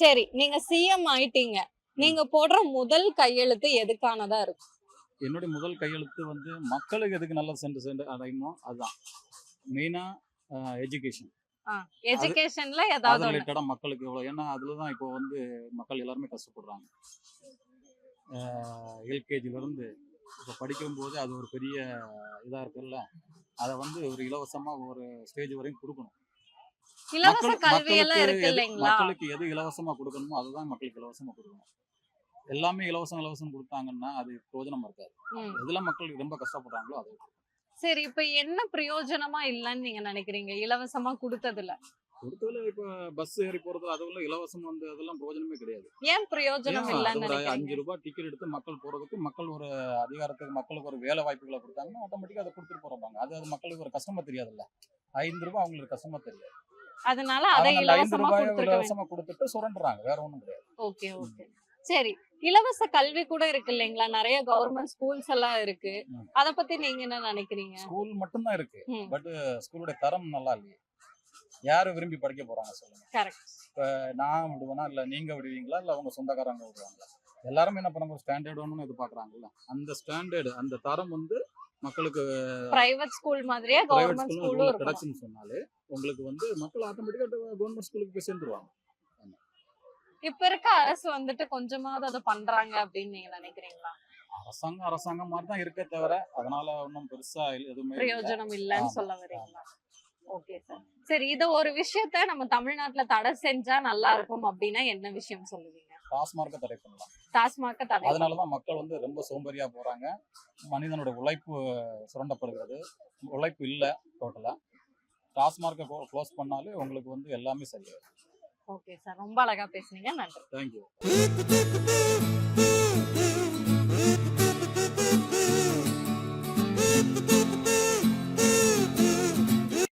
சரி நீங்க சிஎம் ஆயிட்டீங்க. நீங்க போடுற முதல் கையெழுத்து எதுக்கானதா இருக்கும்? என்னுடைய முதல் கையெழுத்து வந்து மக்களுக்கு எதுக்கு நல்லது சென்று சென்று அடையுமோ அதுதான். மெயினாக எஜுகேஷன் எஜுகேஷன்ல ஏதாவது ஒண்ணு. ரிலேட்டடாக மக்களுக்கு எவ்வளோ ஏன்னா அதில் தான் இப்போ வந்து மக்கள் எல்லாருமே கஷ்டப்படுறாங்க. எல்கேஜிலேருந்து இப்போ படிக்கும்போது அது ஒரு பெரிய இதாக இருக்குல்ல? அதை வந்து ஒரு இலவசமாக ஒரு ஸ்டேஜ் வரையும் கொடுக்கணும். இலவச கல்வி எல்லாம் இருக்கு இல்லைங்களா? மக்களுக்கு எது இலவசமா கொடுக்கணுமோ அதுதான் மக்களுக்கு இலவசமா கொடுக்கணும். எல்லாமே இலவசம் இலவசம் கொடுத்தாங்கன்னா அது பிரயோஜனமா இருக்காது. எதுல மக்கள் ரொம்ப கஷ்டப்படுறாங்களோ அது சரி இப்ப என்ன பிரயோஜனமா இல்லைன்னு நீங்க நினைக்கிறீங்க? இலவசமா கொடுத்ததுல? கொடுத்ததுல இப்ப பஸ் ஏறி போறது அதுல இலவசம் வந்து அதெல்லாம் பிரயோஜனமே கிடையாது. ஏன் பிரயோஜனம் இல்லைன்னு அஞ்சு ரூபாய் டிக்கெட் எடுத்து மக்கள் போறதுக்கு மக்கள் ஒரு அதிகாரத்துக்கு மக்களுக்கு ஒரு வேலை வாய்ப்புகளை கொடுத்தாங்கன்னா ஆட்டோமேட்டிக்கா அதை கொடுத்துட்டு போறாங்க அது அது மக்களுக்கு ஒரு கஷ்டமா தெரியாதுல்ல. ஐந்து ரூபாய் அவங்களுக்கு கஷ்டமா தெரியாது. அதனால அதை இலவசமா ரூபாய் கொடுத்துருக்க வேண்டும் இலவசமா கொடுத்துட்டு சுரண்டுறாங்க. வேற ஒண்ணும் கிடையாது. Okay okay. சரி இலவச கல்வி கூட இருக்கு இல்லைங்களா? நிறைய கவர்மெண்ட் ஸ்கூல்ஸ் எல்லாம் இருக்கு. அத பத்தி நீங்க என்ன நினைக்கிறீங்க? ஸ்கூல் மட்டும்தான் இருக்கு. ம். பட் ஸ்கூலுடைய தரம் நல்லா இல்லையே. யாரு விரும்பி படிக்க போறாங்க சொல்லுங்க. கரெக்ட் நான் விடுவேனா இல்ல நீங்க விடுவீங்களா? இல்ல அவங்க சொந்தக்காரங்க விடுவாங்களா? எல்லாருமே என்ன பண்ணாங்க ஸ்டாண்டர்ட் ஒன்று எதிர்பார்க்கறாங்கல்ல. அந்த ஸ்டாண்டர்டு அந்த தரம் வந்து மக்களுக்கு பிரைவேட் ஸ்கூல் மாதிரியே கவர்மெண்ட் ஸ்கூலும் இருக்கும். கிடைச்சுன்னு சொன்னாலே உங்களுக்கு வந்து மக்கள் ஆட்டோமேட்டிக்கா கவர்மெண்ட் ஸ்கூலுக்கு போய் சேர்ந்துருவாங்க. இப்ப இருக்க அரசு வந்துட்டு கொஞ்சமாவது அதை பண்றாங்க அப்படின்னு நீங்க நினைக்கிறீங்களா? அரசாங்கம் அரசாங்கம் மாதிரி தான் இருக்கே தவிர அதனால ஒன்றும் பெருசா எதுவுமே. பிரயோஜனம் இல்லைன்னு சொல்ல வரீங்களா? ஓகே சார் சரி இது ஒரு விஷயத்த நம்ம தமிழ்நாட்டுல தடை செஞ்சா நல்லா இருக்கும் அப்படின்னா என்ன விஷயம் சொல்லுவீங்க? டாஸ்மார்க்கை தடை பண்ணலாம். டாஸ்மாக தடை. அதனாலதான் மக்கள் வந்து ரொம்ப சோம்பேறியா போறாங்க. மனிதனோட உழைப்பு சுரண்டப்படுகிறது. உழைப்பு இல்லை டோட்டலா டாஸ்மார்க்கை க்ளோஸ் பண்ணாலே உங்களுக்கு வந்து எல்லாமே சரியாயிடும் ஓகே சார் ரொம்ப அழகா பேசுனீங்க. நன்றி. தேங்க்யூ